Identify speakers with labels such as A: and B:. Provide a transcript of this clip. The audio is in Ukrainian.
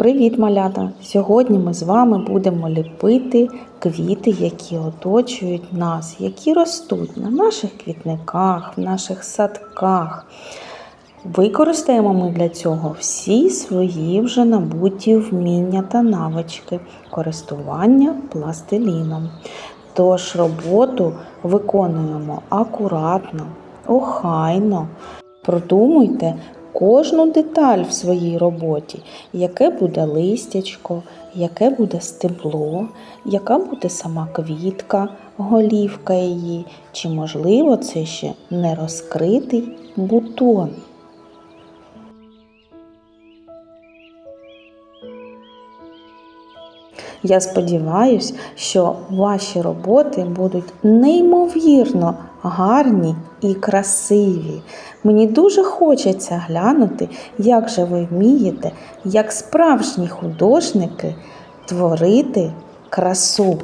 A: Привіт, малята! Сьогодні ми з вами будемо ліпити квіти, які оточують нас, які ростуть на наших квітниках, в наших садках. Використаємо ми для цього всі свої вже набуті вміння та навички користування пластиліном. Тож роботу виконуємо акуратно, охайно. Продумуйте кожну деталь в своїй роботі, яке буде листячко, яке буде стебло, яка буде сама квітка, голівка її, чи, можливо, це ще не розкритий бутон. Я сподіваюся, що ваші роботи будуть неймовірно гарні і красиві. Мені дуже хочеться глянути, як же ви вмієте, як справжні художники, творити красу.